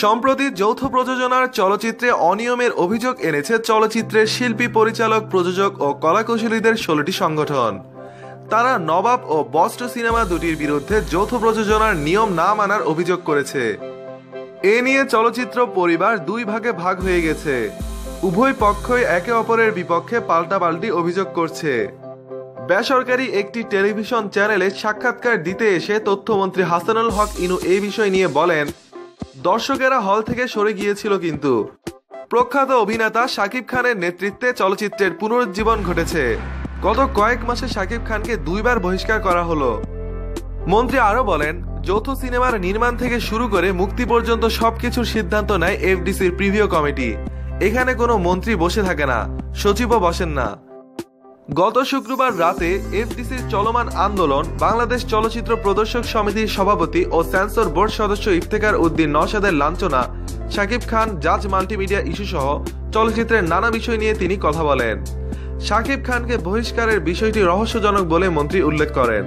সম্প্রতি যৌথ প্রযোজনার চলচ্চিত্রে অনিয়মের অভিযোগ এনেছে চলচ্চিত্রের শিল্পী পরিচালক, প্রযোজক ও কলাকুশলীদের ষোলোটি সংগঠন। তারা নবাব ও বস্ট সিনেমা দুটির বিরুদ্ধে যৌথ প্রযোজনার নিয়ম না মানার অভিযোগ করেছে। এ নিয়ে চলচ্চিত্র পরিবার দুই ভাগে ভাগ হয়ে গেছে। উভয় পক্ষই একে অপরের বিপক্ষে পাল্টাপাল্টি অভিযোগ করছে। বেসরকারি একটি টেলিভিশন চ্যানেলে সাক্ষাৎকার দিতে এসে তথ্যমন্ত্রী হাসানুল হক ইনু এই বিষয় নিয়ে বলেন দর্শকেরা হল থেকে সরে গিয়েছিল কিন্তু। প্রখ্যাত অভিনেতা শাকিব খানের নেতৃত্বে চলচ্চিত্রের পুনরুজ্জীবন ঘটেছে। গত কয়েক মাসে শাকিব খানকে দুইবার বহিষ্কার করা হলো। মন্ত্রী আরও বলেন, যৌথ সিনেমার নির্মাণ থেকে শুরু করে মুক্তি পর্যন্ত সবকিছুর সিদ্ধান্ত নেয় এফডিসির প্রিভিউ কমিটি। এখানে কোনো মন্ত্রী বসে থাকে না, সচিবও বসেন না। গত শুক্রবার রাতে এফডিসির চলমান আন্দোলন, বাংলাদেশ চলচ্চিত্র প্রদর্শক সমিতির সভাপতি ও সেন্সর বোর্ড সদস্য ইফতেকার উদ্দিন নওশাদের লাঞ্ছনা, শাকিব খান, জাজ মাল্টিমিডিয়া ইস্যু সহ চলচ্চিত্রের নানা বিষয় নিয়ে তিনি কথা বলেন। শাকিব খানকে বহিষ্কারের বিষয়টি রহস্যজনক বলে মন্ত্রী উল্লেখ করেন।